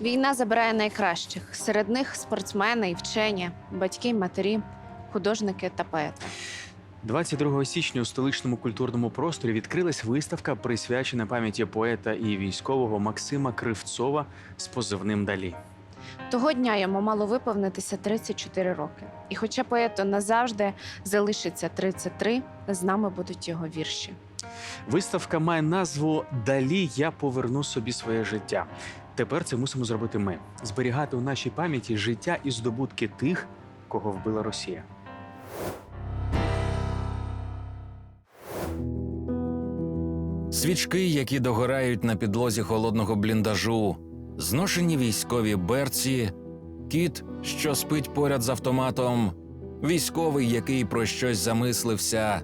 Війна забирає найкращих. Серед них спортсмени і вчені, батьки, матері, художники та поети. 22 січня у столичному культурному просторі відкрилась виставка, присвячена пам'яті поета і військового Максима Кривцова з позивним Далі. Того дня йому мало виповнитися 34 роки. І хоча поету назавжди залишиться 33, з нами будуть його вірші. Виставка має назву Далі я поверну собі своє життя. Тепер це мусимо зробити ми. Зберігати у нашій пам'яті життя і здобутки тих, кого вбила Росія. Свічки, які догорають на підлозі холодного бліндажу, зношені військові берці, кіт, що спить поряд з автоматом, військовий, який про щось замислився,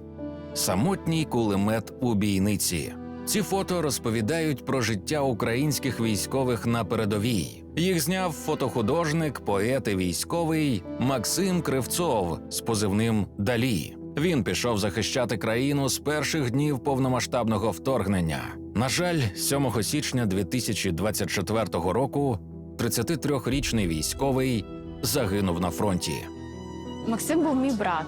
самотній кулемет у бійниці. Ці фото розповідають про життя українських військових на передовій. Їх зняв фотохудожник, поет і військовий Максим Кривцов з позивним Далі. Він пішов захищати країну з перших днів повномасштабного вторгнення. На жаль, 7 січня 2024 року 33-річний військовий загинув на фронті. Максим був мій брат.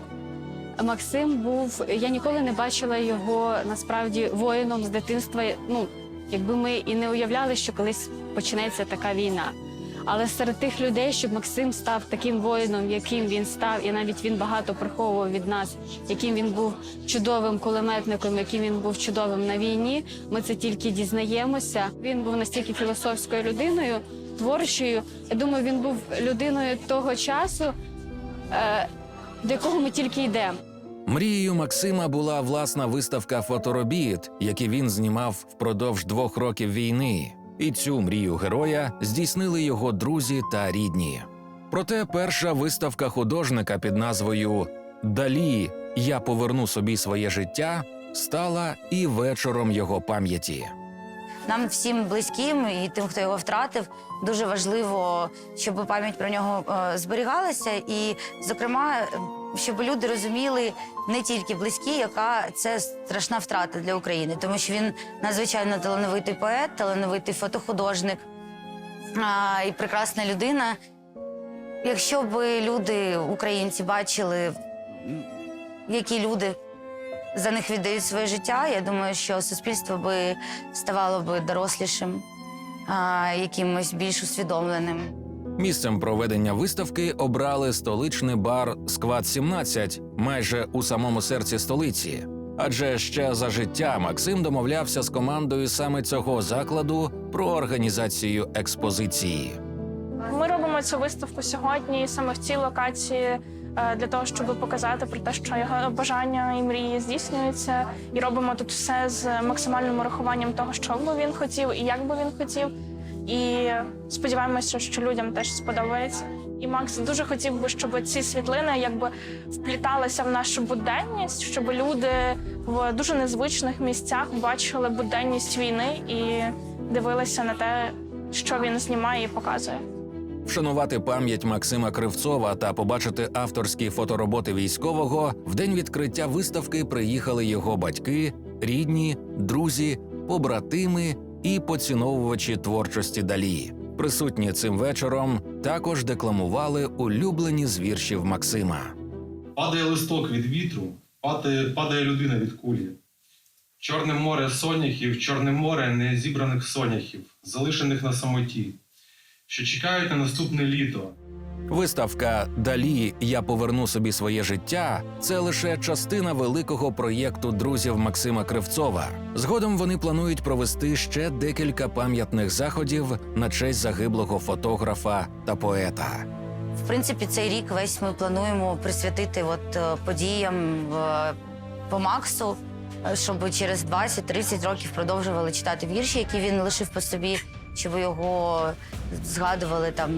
Максим був. Я ніколи не бачила його насправді воїном з дитинства. Ну, якби ми і не уявляли, що колись почнеться така війна. Але серед тих людей, щоб Максим став таким воїном, яким він став, і навіть він багато приховував від нас, яким він був чудовим кулеметником, яким він був чудовим на війні. Ми це тільки дізнаємося. Він був настільки філософською людиною, творчою. Я думаю, він був людиною того часу, е, до якого ми тільки йдемо. Мрією Максима була власна виставка фоторобіт, які він знімав впродовж двох років війни. І цю мрію героя здійснили його друзі та рідні. Проте перша виставка художника під назвою Далі я поверну собі своє життя стала і вечором його пам'яті. Нам всім близьким і тим, хто його втратив, дуже важливо, щоб пам'ять про нього е, зберігалася, і, зокрема, щоб люди розуміли не тільки близькі, яка це страшна втрата для України, тому що він надзвичайно талановитий поет, талановитий фотохудожник і прекрасна людина. Якщо б люди, українці, бачили, які люди за них віддають своє життя. Я думаю, що суспільство би ставало би дорослішим, а, якимось більш усвідомленим. Місцем проведення виставки обрали столичний бар Сквад 17 майже у самому серці столиці. Адже ще за життя Максим домовлявся з командою саме цього закладу про організацію експозиції. Ми робимо цю виставку сьогодні саме в цій локації для того, щоб показати про те, що його бажання і мрії здійснюються, і робимо тут все з максимальним урахуванням того, що би він хотів і як би він хотів. І сподіваємося, що людям теж сподобається. І Макс дуже хотів би, щоб ці світлини якби впліталися в нашу буденність, щоб люди в дуже незвичних місцях бачили буденність війни і дивилися на те, що він знімає і показує. Вшанувати пам'ять Максима Кривцова та побачити авторські фотороботи військового в день відкриття виставки приїхали його батьки, рідні, друзі, побратими і поціновувачі творчості далі. Присутні цим вечором також декламували улюблені з віршів Максима. Падає листок від вітру, падає, падає людина від кулі. Чорне море соняхів, чорне море незібраних соняхів, залишених на самоті, що чекають на наступне літо. Виставка Далі я поверну собі своє життя це лише частина великого проєкту друзів Максима Кривцова. Згодом вони планують провести ще декілька пам'ятних заходів на честь загиблого фотографа та поета. В принципі, цей рік весь ми плануємо присвятити от, е, подіям е, по Максу, е, щоб через 20-30 років продовжували читати вірші, які він лишив по собі, щоб його згадували там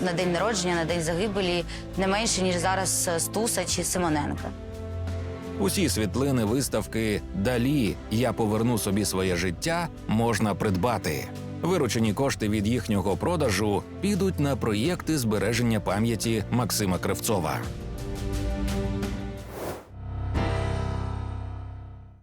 на день народження, на день загибелі не менше, ніж зараз е, Стуса чи Симоненка. Усі світлини виставки Далі я поверну собі своє життя можна придбати. Виручені кошти від їхнього продажу підуть на проєкти збереження пам'яті Максима Кривцова.